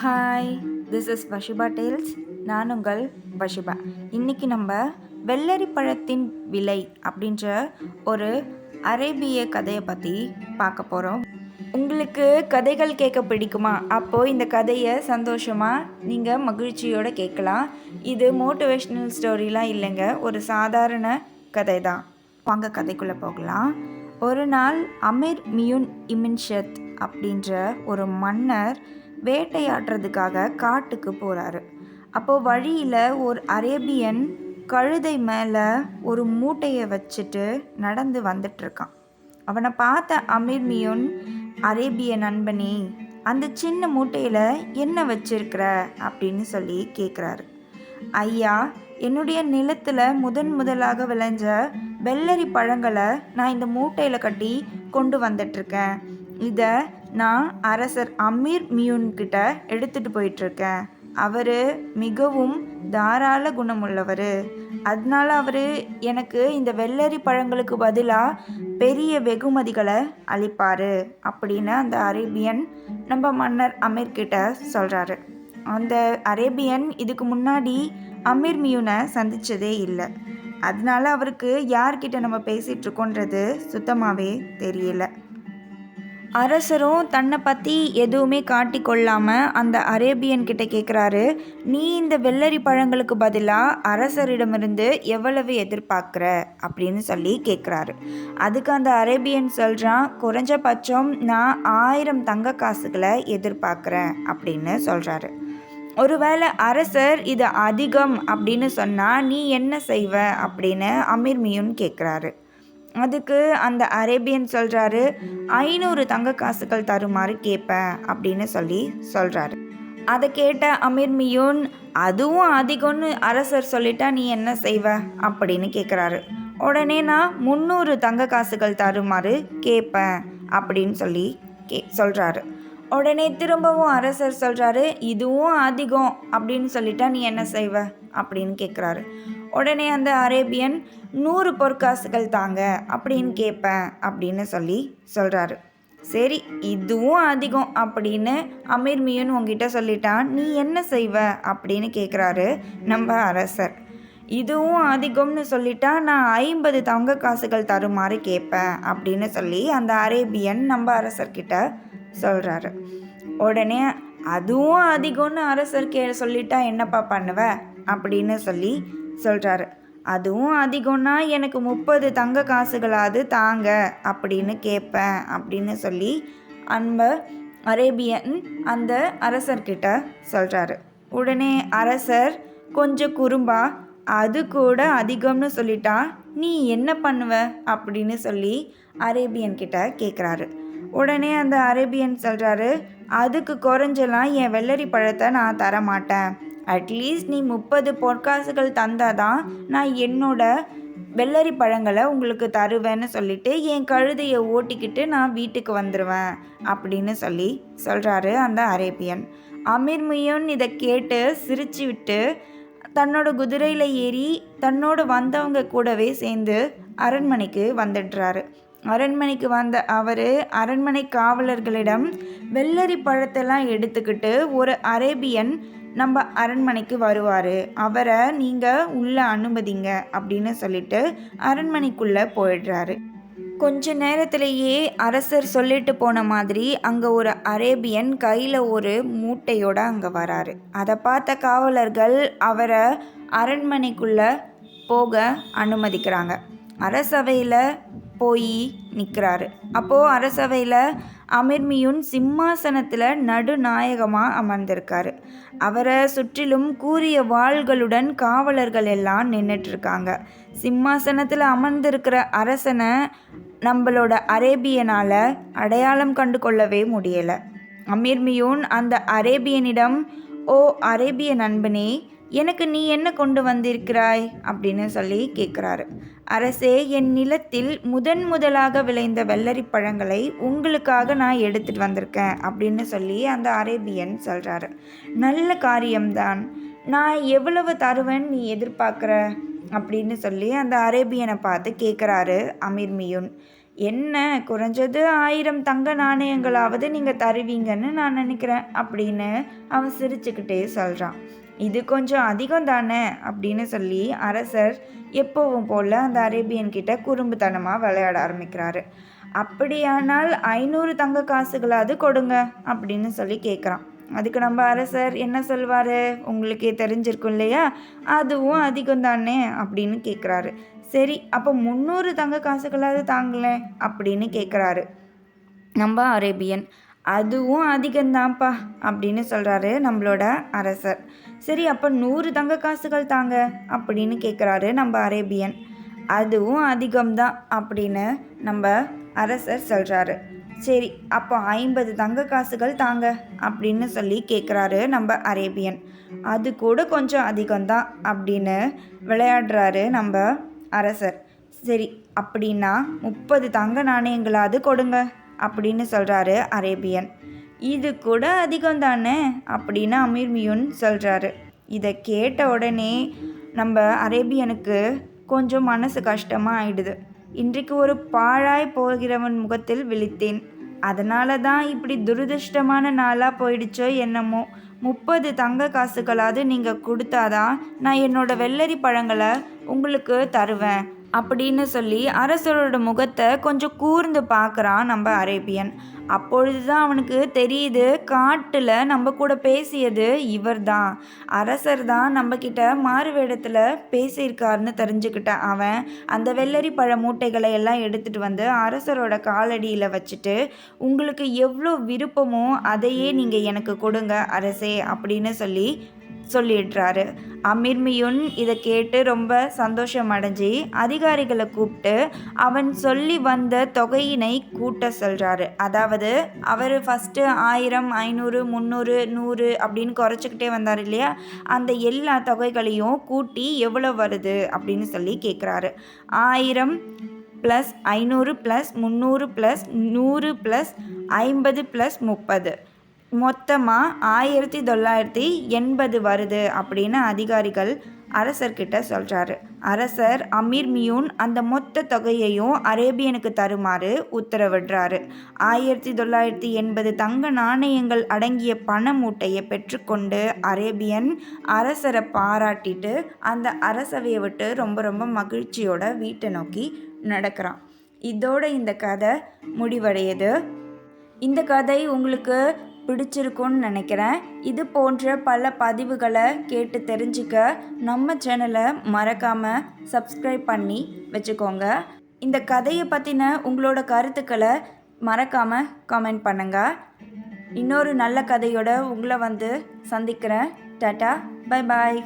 Hi this is Vashiba tales நான் உங்கள் வஷிபா இன்றைக்கி நம்ம வெள்ளரி பழத்தின் விலை அப்படின்ற ஒரு அரேபிய கதையை பற்றி பார்க்க போகிறோம் உங்களுக்கு கதைகள் கேட்க பிடிக்குமா? அப்போது இந்த கதையை சந்தோஷமாக நீங்கள் மகிழ்ச்சியோடு கேட்கலாம். இது மோட்டிவேஷ்னல் ஸ்டோரிலாம் இல்லைங்க. ஒரு சாதாரண கதை தான் வாங்க கதைக்குள்ளே போகலாம். ஒரு நாள் அமீர் மியூன் இமின்ஷத் அப்படின்ற ஒரு மன்னர் வேட்டையாடுறதுக்காக காட்டுக்கு போகிறாரு அப்போது வழியில் ஒரு அரேபியன் கழுதை மேலே ஒரு மூட்டையை வச்சுட்டு நடந்து வந்துட்டுருக்கான். அவனை பார்த்த அமீர் மியுன் அரேபிய நண்பனே அந்த சின்ன மூட்டையில் என்ன வச்சிருக்கிற? அப்படின்னு சொல்லி கேட்குறாரு ஐயா என்னுடைய நிலத்தில் முதன் முதலாக விளைஞ்ச வெள்ளரி பழங்களை நான் இந்த மூட்டையில் கட்டி கொண்டு வந்துட்டுருக்கேன். இதை நான் அரசர் அமீர் மியூன்கிட்ட எடுத்துட்டு எடுத்துகிட்டு போயிட்டுருக்கேன். அவர் மிகவும் தாராள குணமுள்ளவர். அதனால அவர் எனக்கு இந்த வெள்ளரி பழங்களுக்கு பதிலாக பெரிய வெகுமதிகளை அளிப்பார் அப்படின்னு அந்த அரேபியன் நம்ம மன்னர் அமீர் கிட்ட சொல்கிறாரு அந்த அரேபியன் இதுக்கு முன்னாடி அமீர் மியூனை சந்தித்ததே இல்லை. அதனால அவருக்கு யார்கிட்ட நம்ம பேசிகிட்ருக்கோன்றது சுத்தமாகவே தெரியல. அரசரும் தன்னை பற்றி எதுவுமே காட்டிக்கொள்ளாமல் அந்த அரேபியன் கிட்ட கேட்குறாரு நீ இந்த வெள்ளரி பழங்களுக்கு பதிலாக அரசரிடமிருந்து எவ்வளவு எதிர்பார்க்குற? அப்படின்னு சொல்லி கேட்குறாரு அதுக்கு அந்த அரேபியன் சொல்கிறான் குறைஞ்சபட்சம் நான் ஆயிரம் தங்க காசுகளை எதிர்பார்க்குறேன் அப்படின்னு சொல்கிறாரு ஒருவேளை அரசர் இது அதிகம் அப்படின்னு சொன்னால் நீ என்ன செய்வ? அப்படின்னு அமீர்மியும் கேட்குறாரு அதுக்கு அந்த அரேபியன் சொல்கிறாரு ஐநூறு தங்க காசுகள் தருமாறு கேட்பேன் அப்படின்னு சொல்லி சொல்கிறாரு அதை கேட்ட அமீர் மியூன் அதுவும் அதிகம்னு அரசர் சொல்லிட்டா நீ என்ன செய்வ? அப்படின்னு கேட்குறாரு உடனே நான் முந்நூறு தங்க காசுகள் தருமாறு கேட்பேன் அப்படின்னு சொல்லி கே சொல்கிறாரு உடனே திரும்பவும் அரசர் சொல்கிறாரு இதுவும் அதிகம் அப்படின்னு சொல்லிட்டா நீ என்ன செய்வ? அப்படின்னு கேட்குறாரு உடனே அந்த அரேபியன் நூறு பொற்காசுகள் தாங்க அப்படின்னு கேட்பேன் அப்படின்னு சொல்லி சொல்கிறாரு சரி இதுவும் அதிகம் அப்படின்னு அமீர் மியன் உங்ககிட்ட சொல்லிட்டான். நீ என்ன செய்வ? அப்படின்னு கேட்குறாரு நம்ம அரசர். இதுவும் அதிகம்னு சொல்லிட்டா நான் ஐம்பது தங்க காசுகள் தருமாறு கேட்பேன் அப்படின்னு சொல்லி அந்த அரேபியன் நம்ம அரசர்கிட்ட சொல்கிறாரு உடனே அதுவும் அதிகம்னு அரசர் கே சொல்லிட்டா என்னப்பா பண்ணுவ? அப்படின்னு சொல்லி சொல்கிறாரு அதுவும் அதிகம்னா எனக்கு முப்பது தங்க காசுகளாவது தாங்க அப்படின்னு கேட்பேன் அப்படின்னு சொல்லி அன்ப அரேபியன் அந்த அரசர்கிட்ட சொல்கிறாரு உடனே அரசர் கொஞ்சம் குறும்பா அது கூட அதிகம்னு சொல்லிட்டா நீ என்ன பண்ணுவ? அப்படின்னு சொல்லி அரேபியன் கிட்ட கேட்குறாரு உடனே அந்த அரேபியன் சொல்கிறாரு அதுக்கு குறைஞ்செல்லாம் என் வெள்ளரி பழத்தை நான் தர மாட்டேன் அட்லீஸ்ட் நீ முப்பது பொற்காசுகள் தந்தால் தான் நான் என்னோட வெள்ளரி பழங்களை உங்களுக்கு தருவேன்னு சொல்லிட்டு என் கழுதையை ஓட்டிக்கிட்டு நான் வீட்டுக்கு வந்துடுவேன் அப்படின்னு சொல்லி சொல்கிறாரு அந்த அரேபியன். அமீர் முயன் இதை கேட்டு சிரிச்சு விட்டு தன்னோட குதிரையில் ஏறி தன்னோட வந்தவங்க கூடவே சேர்ந்து அரண்மனைக்கு வந்துடுறாரு. அரண்மனைக்கு வந்த அவர் அரண்மனை காவலர்களிடம் வெள்ளரி பழத்தெல்லாம் எடுத்துக்கிட்டு ஒரு அரேபியன் நம்ம அரண்மனைக்கு வருவார். அவரை நீங்கள் உள்ளே அனுமதிங்க அப்படின்னு சொல்லிட்டு அரண்மனைக்குள்ளே போயிடுறாரு. கொஞ்ச நேரத்திலேயே அரசர் சொல்லிட்டு போன மாதிரி அங்கே ஒரு அரேபியன் கையில் ஒரு மூட்டையோடு அங்கே வராரு. அதை பார்த்த காவலர்கள் அவரை அரண்மனைக்குள்ளே போக அனுமதிக்கிறாங்க. அரசவையில் போய் நிற்கிறாரு அப்போது அரசவையில் அமிர்மியுன் சிம்மாசனத்தில் நடுநாயகமாக அமர்ந்திருக்காரு. அவரை சுற்றிலும் கூறிய வாள்களுடன் காவலர்கள் எல்லாம் நின்றுட்டுருக்காங்க சிம்மாசனத்தில் அமர்ந்திருக்கிற அரசனை நம்மளோட அரேபியனால் அடையாளம் கண்டு கொள்ளவே முடியலை. அமீர்மியூன் அந்த அரேபியனிடம் ஓ அரேபிய நண்பனே எனக்கு நீ என்ன கொண்டு வந்திருக்கிறாய்? அப்படின்னு சொல்லி கேட்குறாரு அரசே என் நிலத்தில் முதன் முதலாக விளைந்த வெள்ளரி பழங்களை உங்களுக்காக நான் எடுத்துகிட்டு வந்திருக்கேன் அப்படின்னு சொல்லி அந்த அரேபியன் சொல்கிறாரு நல்ல காரியம்தான். நான் எவ்வளவு தருவேன் நீ எதிர்பார்க்குற? அப்படின்னு சொல்லி அந்த அரேபியனை பார்த்து கேட்குறாரு அமீர் மியூன். என்ன? குறைஞ்சது ஆயிரம் தங்க நாணயங்களாவது நீங்கள் தருவீங்கன்னு நான் நினைக்கிறேன் அப்படின்னு அவன் சிரிச்சுக்கிட்டே சொல்கிறான் இது கொஞ்சம் அதிகம் தானே? அப்படின்னு சொல்லி அரசர் எப்போவும் போல் அந்த அரேபியன் கிட்ட குறும்புத்தனமாக விளையாட ஆரம்பிக்கிறாரு. அப்படியானால் ஐநூறு தங்க காசுகளாவது கொடுங்க அப்படின்னு சொல்லி கேட்குறான் அதுக்கு நம்ம அரசர் என்ன சொல்வார்? உங்களுக்கே தெரிஞ்சிருக்கும் இல்லையா? அதுவும் அதிகம் தானே அப்படின்னு கேட்குறாரு சரி அப்போ முந்நூறு தங்க காசுகளாவது தாங்களேன் அப்படின்னு கேட்குறாரு நம்ம அரேபியன் அதுவும் அதிகம்தான்ப்பா அப்படின்னு சொல்கிறாரு நம்மளோட அரசர். சரி அப்போ நூறு தங்க காசுகள் தாங்க அப்படின்னு கேட்குறாரு நம்ம அரேபியன். அதுவும் அதிகம்தான் அப்படின்னு நம்ம அரசர் சொல்கிறாரு சரி அப்போ ஐம்பது தங்க காசுகள் தாங்க அப்படின்னு சொல்லி கேட்குறாரு நம்ம அரேபியன். அது கூட கொஞ்சம் அதிகம்தான் அப்படின்னு விளையாடுறாரு நம்ம அரசர். சரி அப்படின்னா முப்பது தங்க நாணயங்களாவது கொடுங்க அப்படின்னு சொல்கிறாரு அரேபியன். இது கூட அதிகம் தானே அப்படின்னு அமீர்மியுன் சொல்கிறாரு இதை கேட்ட உடனே நம்ம அரேபியனுக்கு கொஞ்சம் மனசு கஷ்டமாக ஆயிடுது. இன்றைக்கு ஒரு பாழாய் போகிறவன் முகத்தில் விழித்தேன். அதனால தான் இப்படி துரதிருஷ்டமான நாளாக போயிடுச்சோ என்னமோ. முப்பது தங்க காசுகளாவது நீங்கள் கொடுத்தாதான் நான் என்னோட வெள்ளரி பழங்களை உங்களுக்கு தருவேன். அப்படின்னு சொல்லி அரசரோட முகத்தை கொஞ்சம் கூர்ந்து பார்க்குறான் நம்ம அரேபியன். அப்பொழுது தான் அவனுக்கு தெரியுது காட்டில் நம்ம கூட பேசியது இவர் தான் அரசர் தான் நம்மக்கிட்ட மாறு வேடத்தில் பேசியிருக்காருன்னு தெரிஞ்சுக்கிட்ட அவன். அந்த வெள்ளரி பழ மூட்டைகளை எல்லாம் எடுத்துகிட்டு வந்து அரசரோட காலடியில் வச்சுட்டு உங்களுக்கு எவ்வளோ விருப்பமோ அதையே நீங்கள் எனக்கு கொடுங்க அரசே அப்படின்னு சொல்லி சொல்லிடுறாரு. அமிர்மியுன் இதை கேட்டு ரொம்ப சந்தோஷம் அடைஞ்சி அதிகாரிகளை கூப்பிட்டு அவன் சொல்லி வந்த தொகையினை கூட்ட சொல்கிறாரு அதாவது அவர் ஃபஸ்ட்டு ஆயிரம் ஐநூறு முந்நூறு நூறு அப்படின்னு குறைச்சிக்கிட்டே வந்தார் இல்லையா? அந்த எல்லா தொகைகளையும் கூட்டி எவ்வளோ வருது அப்படின்னு சொல்லி கேட்குறாரு ஆயிரம் ப்ளஸ் ஐநூறு ப்ளஸ் முந்நூறு ப்ளஸ் நூறு ப்ளஸ் ஐம்பது ப்ளஸ் முப்பது. மொத்தமாக ஆயிரத்தி தொள்ளாயிரத்தி எண்பது வருது அப்படின்னு அதிகாரிகள் அரசர்கிட்ட சொல்கிறாரு அரசர் அமீர் மியூன் அந்த மொத்த தொகையையும் அரேபியனுக்கு தருமாறு உத்தரவிடுறாரு. ஆயிரத்தி தொள்ளாயிரத்தி எண்பது தங்க நாணயங்கள் அடங்கிய பண மூட்டையை பெற்றுக்கொண்டு அரேபியன் அரசரை பாராட்டிட்டு அந்த அரசவையை விட்டு ரொம்ப ரொம்ப மகிழ்ச்சியோட வீட்டை நோக்கி நடக்கிறான். இதோட இந்த கதை முடிவடையுது. இந்த கதை உங்களுக்கு பிடிச்சிருக்கும்னு நினைக்கிறேன். இது போன்ற பல பதிவுகளை கேட்டு தெரிஞ்சுக்க நம்ம சேனலை மறக்காமல் சப்ஸ்கிரைப் பண்ணி வச்சுக்கோங்க. இந்த கதையை பற்றின உங்களோட கருத்துக்களை மறக்காமல் கமெண்ட் பண்ணுங்கள் இன்னொரு நல்ல கதையோட உங்களை வந்து சந்திக்கிறேன். Tata bye bye